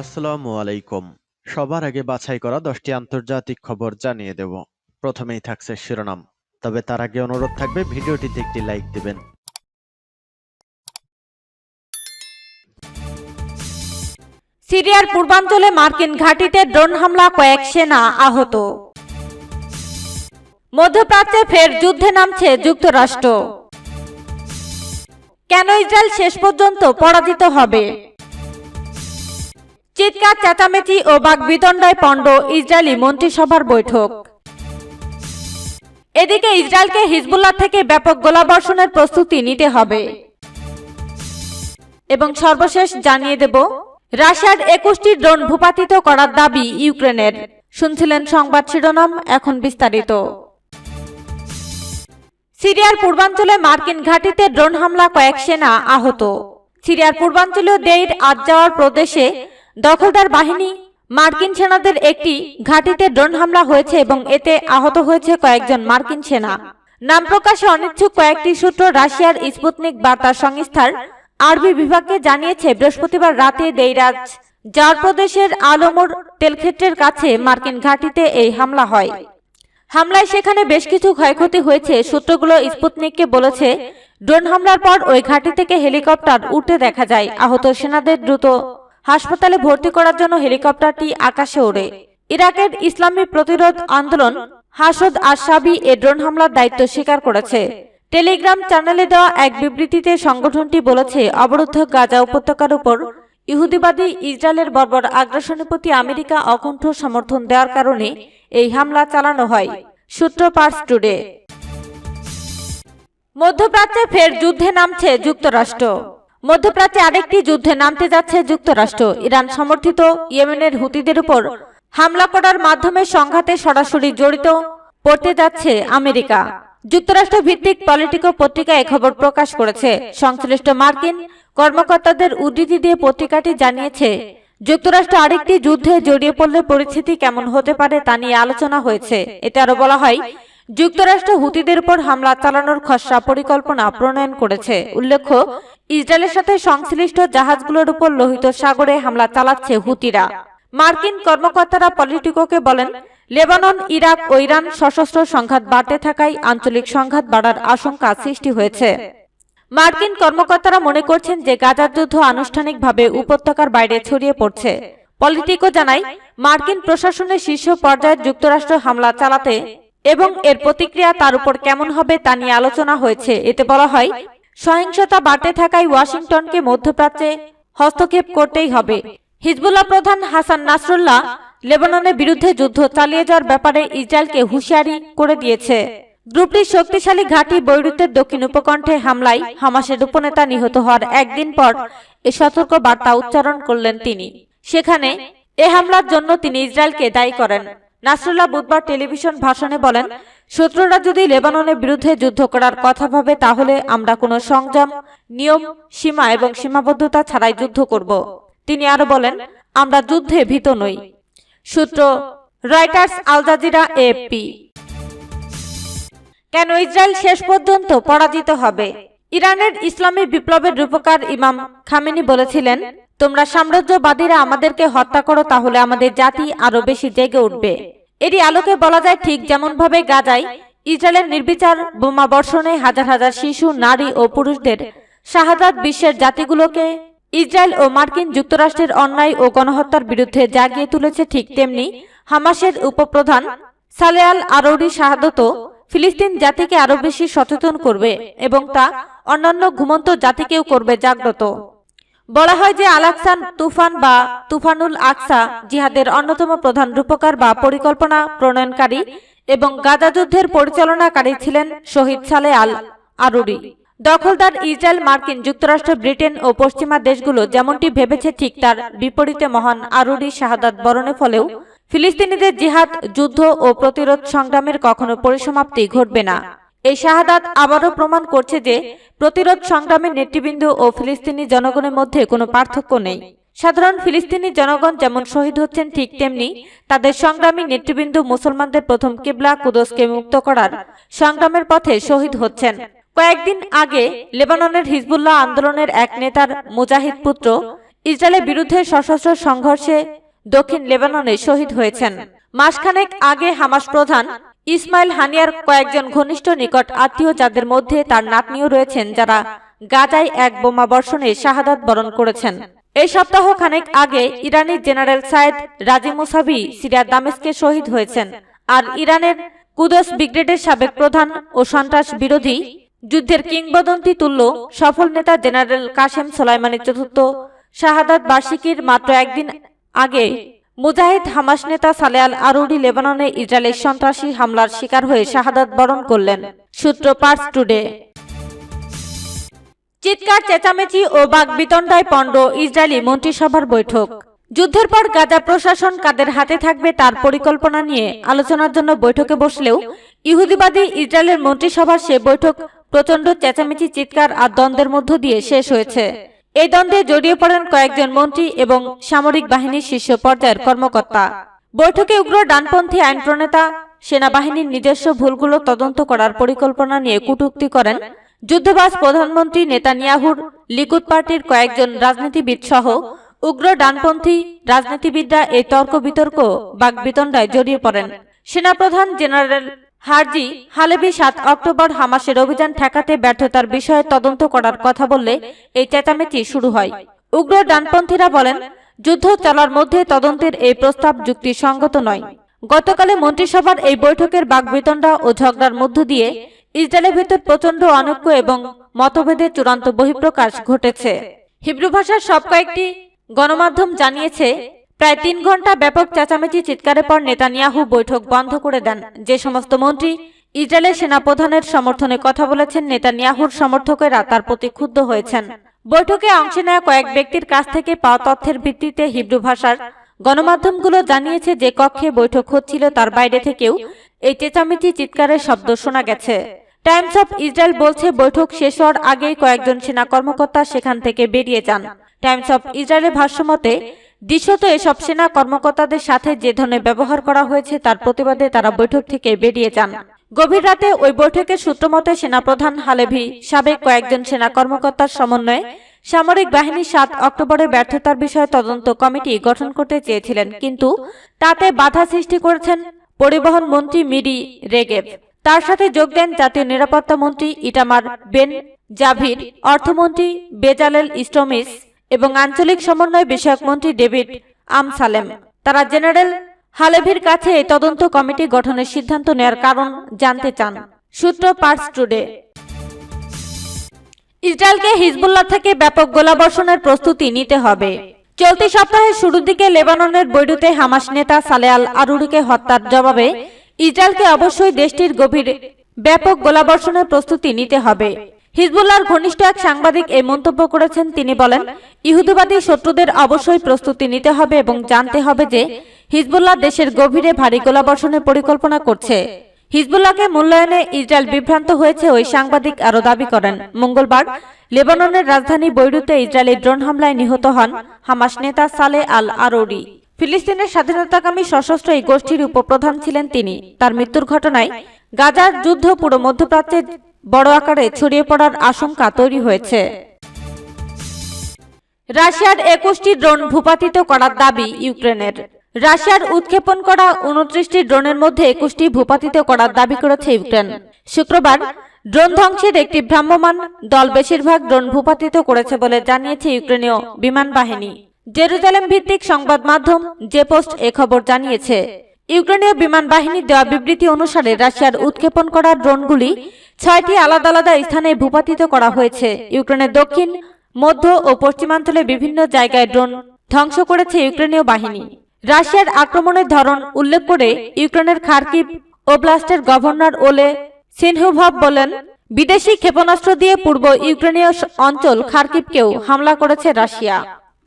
আসসালামু আলাইকুম। সবার আগে বাছাই করা দশটি আন্তর্জাতিক খবর জানিয়ে দেব। প্রথমেই থাকছে শিরোনাম। তবে তার আগে অনুরোধ থাকবে, ভিডিওটিতে একটি লাইক দিবেন। সিরিয়ার পূর্বাঞ্চলে মার্কিন ঘাঁটিতে ড্রোন হামলা, কয়েক সেনা আহত। মধ্যপ্রাচ্যে ফের যুদ্ধে নামছে যুক্তরাষ্ট্র। কেন ইসরায়েল শেষ পর্যন্ত পরাজিত হবে? চিৎকার, চেঁচামেচি ও বাগবিতণ্ডায় পণ্ড ইসরায়েলি মন্ত্রিসভার বৈঠক। এদিকে ইসরায়েলকে হিজবুল্লাহ থেকে ব্যাপক গোলাবর্ষণের প্রস্তুতি নিতে হবে। এবং সর্বশেষ জানিয়ে দেব, রাশিয়ার একুশটি ড্রোন ভূপাতিত করার দাবি ইউক্রেনের। শুনছিলেন সংবাদ শিরোনাম, এখন বিস্তারিত। সিরিয়ার পূর্বাঞ্চলে মার্কিন ঘাঁটিতে ড্রোন হামলা কয়েক সেনা আহত। সিরিয়ার পূর্বাঞ্চলীয় দেইর আজ যাওয়ার প্রদেশে দখলদার বাহিনী মার্কিন সেনাদের একটি ঘাঁটিতে ড্রোন হামলা হয়েছে এবং এতে আহত হয়েছে কয়েকজন মার্কিন সেনা। নাম প্রকাশে অনিচ্ছুক কয়েকটি সূত্র রাশিয়ার স্পুতনিক বার্তা সংস্থার আরবি বিভাগকে জানিয়েছে, বৃহস্পতিবার রাতে দেইরাজ জার প্রদেশের আলমোর তেলক্ষেত্রের কাছে মার্কিন ঘাঁটিতে এই হামলা হয়। হামলায় সেখানে বেশ কিছু ক্ষয়ক্ষতি হয়েছে, সূত্রগুলো স্পুতনিককে বলেছে, ড্রোন হামলার পর ওই ঘাঁটি থেকে হেলিকপ্টার উঠতে দেখা যায়। আহত সেনাদের দ্রুত হাসপাতালে ভর্তি করার জন্য হেলিকপ্টারটি আকাশে ওড়ে। ইরাকের ইসলামী প্রতিরোধ আন্দোলন হাসদ আশাবি এ ড্রোন হামলার দায়িত্ব স্বীকার করেছে। টেলিগ্রাম চ্যানেলে দেওয়া এক বিবৃতিতে সংগঠনটি বলেছে, অবরুদ্ধ গাজা উপত্যকার উপর ইহুদিবাদী ইসরায়েলের বর্বর আগ্রাসনের প্রতি আমেরিকা অকণ্ঠ সমর্থন দেওয়ার কারণে এই হামলা চালানো হয়। সূত্র পার্স টুডে। মধ্যপ্রাচ্যে ফের যুদ্ধে নামছে যুক্তরাষ্ট্র। মধ্যপ্রাচ্যে আরেকটি যুদ্ধে নামতে যাচ্ছে যুক্তরাষ্ট্র। ইরান সমর্থিত ইয়েমেনের হুতিদের উপর হামলা করার মাধ্যমে সংঘাতে সরাসরি জড়িত পড়তে যাচ্ছে আমেরিকা। যুক্তরাষ্ট্র ভিত্তিক পলিটিকো পত্রিকা খবর প্রকাশ করেছে। সংশ্লিষ্ট মার্কিন কর্মকর্তাদের উদ্ধৃতি দিয়ে পত্রিকাটি জানিয়েছে, যুক্তরাষ্ট্র আরেকটি যুদ্ধে জড়িয়ে পড়লে পরিস্থিতি কেমন হতে পারে তা নিয়ে আলোচনা হয়েছে। এতে আরও বলা হয়, যুক্তরাষ্ট্র হুতিদের উপর হামলা চালানোর খসড়া পরিকল্পনা প্রণয়ন করেছে। উল্লেখ্য ইসরায়েলের সাথে সংশ্লিষ্ট জাহাজগুলোর উপর লোহিত সাগরে হামলা চালাচ্ছে হুতিরা। মার্কিন কর্মকর্তারা পলিটিকোকে বলেন, লেবানন, ইরাক ও ইরান সশস্ত্র সংঘাত বাড়তে থাকায় আঞ্চলিক সংঘাত বাড়ার আশঙ্কা সৃষ্টি হয়েছে। মার্কিন কর্মকর্তারা মনে করছেন যে গাজার যুদ্ধ আনুষ্ঠানিকভাবে উপত্যকার বাইরে ছড়িয়ে পড়ছে। পলিটিকো জানায়, মার্কিন প্রশাসনের শীর্ষ পর্যায়ে যুক্তরাষ্ট্র হামলা চালাতে এবং এর প্রতিক্রিয়া তার উপর কেমন হবে তা নিয়ে আলোচনা হয়েছে। এতে বলা হয় সহিংসতা বাড়তে থাকায় ওয়াশিংটনকে মধ্যপ্রাচ্যে হস্তক্ষেপ করতেই হবে। হিজবুল্লাহ প্রধান হাসান নাসরুল্লাহ লেবাননের বিরুদ্ধে যুদ্ধ চালিয়ে যাওয়ার ব্যাপারে ইসরায়েলকে হুঁশিয়ারি করে দিয়েছে। গ্রুপটির শক্তিশালী ঘাঁটি বৈরুতের দক্ষিণ উপকণ্ঠে হামলায় হামাসের উপনেতা নিহত হওয়ার একদিন পর এ সতর্ক বার্তা উচ্চারণ করলেন তিনি। সেখানে এ হামলার জন্য তিনি ইসরায়েলকে দায়ী করেন। নাসরুল্লাহ বুধবার টেলিভিশন ভাষণে বলেন শত্রুরা যদি লেবাননের বিরুদ্ধে যুদ্ধ করার কথা ভাবে, তাহলে আমরা কোনো সংযম, নিয়ম, সীমা এবং সীমাবদ্ধতা ছাড়াই যুদ্ধ করব। তিনি আরও বলেন, আমরা যুদ্ধে ভীত নই। সূত্র, রয়টার্স, আল জাজিরা, এএফপি। কেন ইসরায়েল শেষ পর্যন্ত পরাজিত হবে? ইরানের ইসলামী বিপ্লবের রূপকার ইমাম খামেনি বলেছিলেন, তোমরা সাম্রাজ্যবাদীরা আমাদেরকে হত্যা করো, তাহলে আমাদের জাতি আরও বেশি জেগে উঠবে। এরই আলোকে বলা যায় ঠিক যেমন ভাবে গাজায় ইসরায়েলের নির্বিচার বোমা বর্ষণে হাজার হাজার শিশু, নারী ও পুরুষদের শাহাদাত বিশ্বের জাতিগুলোকে ইসরায়েল ও মার্কিন যুক্তরাষ্ট্রের অন্যায় ও গণহত্যার বিরুদ্ধে জাগিয়ে তুলেছে ঠিক তেমনি হামাসের উপপ্রধান সালেয়াল আরৌরি শাহাদত ফিলিস্তিন জাতিকে আরও বেশি সচেতন করবে এবং তা অন্যান্য ঘুমন্ত জাতিকেও করবে জাগ্রত। বলা হয় যে আলাকসান তুফান বা তুফানুল আকসা জিহাদের অন্যতম প্রধান রূপকার বা পরিকল্পনা প্রণয়নকারী এবং গাজা যুদ্ধের পরিচালনাকারী ছিলেন শহীদ সালে আল আরুরি। দখলদার ইসরায়েল মার্কিন যুক্তরাষ্ট্র, ব্রিটেন ও পশ্চিমা দেশগুলো যেমনটি ভেবেছে ঠিক তার বিপরীতে মহান আরুরি শাহাদাত বরণের ফলেও, ফিলিস্তিনিদের জিহাদ, যুদ্ধ ও প্রতিরোধ সংগ্রামের কখনো পরিসমাপ্তি ঘটবে না। এই শাহাদাত আবারও প্রমাণ করছে যে প্রতিরোধ সংগ্রামের নেতৃবৃন্দ ও ফিলিস্তিনি জনগণের মধ্যে কোনো পার্থক্য নেই। সাধারণ ফিলিস্তিনি জনগণ যেমন শহীদ হচ্ছেন ঠিক তেমনি তাদের সংগ্রামী নেতৃবৃন্দ মুসলমানদের প্রথম কিবলা কুদসকে মুক্ত করার সংগ্রামের পথে শহীদ হচ্ছেন। কয়েকদিন আগে লেবাননের হিজবুল্লাহ আন্দোলনের এক নেতার মুজাহিদ পুত্র ইসরায়েলের বিরুদ্ধে সশস্ত্র সংঘর্ষে দক্ষিণ লেবাননে শহীদ হয়েছেন। মাসখানেক আগে হামাস প্রধান ইসমাইল হানিয়ার কয়েকজন ঘনিষ্ঠ নিকট আত্মীয় যাদের মধ্যে তার নাতনিও রয়েছেন, যারা গাজায় এক বোমা বর্ষণে শাহাদাত বরণ করেছেন। এই সপ্তাহ খানেক আগে ইরানি জেনারেল সায়েদ রাজি মুসাভি সিরিয়ার দামেস্কে শহীদ হয়েছেন আর ইরানের কুদস ব্রিগেডের সাবেক প্রধান ও সন্ত্রাস বিরোধী যুদ্ধের কিংবদন্তি তুল্য সফল নেতা জেনারেল কাশেম সোলাইমানের চতুর্থ শাহাদাত বার্ষিকীর মাত্র একদিন আগে মুজাহিদ হামাস নেতা সালে আল আরুডি লেবাননে ইসরায়েলের সন্ত্রাসী হামলার শিকার হয়ে শাহাদাত বরণ করলেন। সূত্র পার্স টুডে। চিৎকার, চেঁচামেচি ও বাগবিতণ্ডায় পণ্ড ইসরায়েলি মন্ত্রিসভার বৈঠক। যুদ্ধের পর গাজা প্রশাসন কাদের হাতে থাকবে তার পরিকল্পনা নিয়ে আলোচনার জন্য বৈঠকে বসলেও ইহুদিবাদী ইসরায়েলের মন্ত্রিসভার সে বৈঠক প্রচণ্ড চেঁচামেচি, চিৎকার আর দ্বন্দ্বের মধ্য দিয়ে শেষ হয়েছে। এই দ্বন্দ্বে জড়িয়ে পড়েন কয়েকজন মন্ত্রী এবং সামরিক বাহিনীর শীর্ষ পর্যায়ের কর্মকর্তা। বৈঠকে উগ্র ডানপন্থী আইন প্রণেতা, সেনাবাহিনীর নিজস্ব ভুলগুলো তদন্ত করার পরিকল্পনা নিয়ে কটূক্তি করেন যুদ্ধবাজ প্রধানমন্ত্রী নেতানিয়াহুর, লিকুদ পার্টির কয়েকজন রাজনীতিবিদ সহ উগ্র ডানপন্থী রাজনীতিবিদরা এই তর্ক বিতর্ক বাগবিতণ্ডায় জড়িয়ে পড়েন। সেনাপ্রধান জেনারেল হারজি হালেবি সাত অক্টোবর হামাসের অভিযান ঠেকাতে ব্যর্থতার বিষয়ে তদন্ত করার কথা বললে এই চেঁচামেচি শুরু হয়। উগ্র ডানপন্থীরা বলেন, যুদ্ধ চলার মধ্যে তদন্তের এই প্রস্তাব যুক্তিসঙ্গত নয়। গতকালে মন্ত্রিসভার এই বৈঠকের বাগবিতণ্ডা ও ঝগড়ার মধ্য দিয়ে ইসরায়েলের ভেতর প্রচণ্ড অনৈক্য এবং মতভেদের চূড়ান্ত বহিঃপ্রকাশ ঘটেছে। হিব্রু ভাষার সব কয়েকটি গণমাধ্যম জানিয়েছে প্রায় তিন ঘণ্টা ব্যাপক চেঁচামেচি চিৎকারের পর নেতানিয়াহু বৈঠক বন্ধ করে দেন। যে সমস্ত মন্ত্রী ইসরায়েলের সেনাপ্রধানের সমর্থনে কথা বলেছেন, নেতানিয়াহুর সমর্থকেরা তার প্রতি ক্ষুব্ধ হয়েছেন। বৈঠকে অংশ নেওয়া কয়েক ব্যক্তির কাছ থেকে পাওয়া তথ্যের ভিত্তিতে হিব্রু ভাষার গণমাধ্যমগুলো জানিয়েছে যে কক্ষে বৈঠক হচ্ছিল, তার বাইরে থেকেও এই চেঁচামেচি চিৎকারের শব্দ শোনা গেছে। টাইমস অফ ইসরায়েল বলছে, বৈঠক শেষ হওয়ার আগেই কয়েকজন সেনা কর্মকর্তা সেখান থেকে বেরিয়ে যান। টাইমস অফ ইসরায়েলের ভাষ্যমতে দৃশ্যত এসব সেনা কর্মকর্তাদের সাথে যে ধরনের ব্যবহার করা হয়েছে তার প্রতিবাদে তারা বৈঠক থেকে বেরিয়ে যান। গভীর রাতে ওই বৈঠকের সূত্রমতে সেনাপ্রধান হালেভি সাবেক কয়েকজন সেনা কর্মকর্তার সমন্বয়ে সামরিক বাহিনী সাত অক্টোবরের ব্যর্থতার বিষয়ে তদন্ত কমিটি গঠন করতে চেয়েছিলেন, কিন্তু তাতে বাধা সৃষ্টি করেছেন পরিবহন মন্ত্রী মিরি রেগেব। তার সাথে যোগ দেন জাতীয় নিরাপত্তা মন্ত্রী ইটামার বেন জাভির, অর্থমন্ত্রী বেজালেল ইস্টমিস এবং আঞ্চলিক সমন্বয় বিষয়ক মন্ত্রী ডেভিড আমসালেম তারা জেনারেল হালেভির কাছে এই তদন্ত কমিটি গঠনের সিদ্ধান্ত নেওয়ার কারণ জানতে চান। সূত্র পার্স টুডে। ইসরায়েলকে হিজবুল্লাহ থেকে ব্যাপক গোলাবর্ষণের প্রস্তুতি নিতে হবে। চলতি সপ্তাহের শুরুর দিকে লেবাননের বৈরুতে হামাস নেতা সালে আল আরুরিকে হত্যার জবাবে ইসরায়েলকে অবশ্যই দেশটির গভীর ব্যাপক গোলাবর্ষণের প্রস্তুতি নিতে হবে। হিজবুল্লাহর ঘনিষ্ঠ এক সাংবাদিক এই মন্তব্য করেছেন। তিনি বলেন, ইহুদিবাদী শত্রুদের অবশ্যই প্রস্তুতি নিতে হবে এবং জানতে হবে যে হিজবুল্লাহ দেশের গভীরে ভারী গোলাবর্ষণের পরিকল্পনা করছে। হিজবুল্লাহকে মূল্যায়নে ইসরায়েল বিভ্রান্ত হয়েছে ওই সাংবাদিক আরও দাবি করেন। মঙ্গলবার লেবাননের রাজধানী বৈরুতে ইসরায়েলি ড্রোন হামলায় নিহত হন হামাস নেতা সালে আল আরোরি। ফিলিস্তিনের স্বাধীনতাকামী সশস্ত্র এই গোষ্ঠীর উপপ্রধান ছিলেন তিনি। তার মৃত্যুর ঘটনায় গাজার যুদ্ধ পুরো মধ্যপ্রাচ্যে বড় আকারে ছড়িয়ে পড়ার আশঙ্কা তৈরি হয়েছে। রাশিয়ার একুশটি ড্রোন ভূপাতিত করার দাবি ইউক্রেনের। রাশিয়ার উৎক্ষেপণ করা উনত্রিশটি ড্রোনের মধ্যে একুশটি ভূপাতিত করার দাবি করেছে ইউক্রেন। শুক্রবার, ড্রোন ধ্বংসের একটি ভ্রাম্যমান দল বেশিরভাগ ড্রোন ভূপাতিত করেছে বলে জানিয়েছে ইউক্রেনীয় বিমান বাহিনী। জেরুজালেম ভিত্তিক সংবাদ মাধ্যম যে পোস্ট এ খবর জানিয়েছে। ইউক্রেনীয় বিমান বাহিনী দেওয়া বিবৃতি অনুসারে রাশিয়ার উৎক্ষেপণ করা ড্রোনগুলি ছয়টি আলাদা আলাদা স্থানে ভূপাতিত করা হয়েছে। ইউক্রেনের দক্ষিণ, মধ্য ও পশ্চিমাঞ্চলে বিভিন্ন জায়গায় ড্রোন ধ্বংস করেছে ইউক্রেনীয় বাহিনী। রাশিয়ার আক্রমণের ধরন উল্লেখ করে ইউক্রেনের খার্কিভ ওব্লাস্টের গভর্নর ওলে সিনহুভভ বলেন, বিদেশি ক্ষেপণাস্ত্র দিয়ে পূর্ব ইউক্রেনীয় অঞ্চল খার্কিভকেও হামলা করেছে রাশিয়া।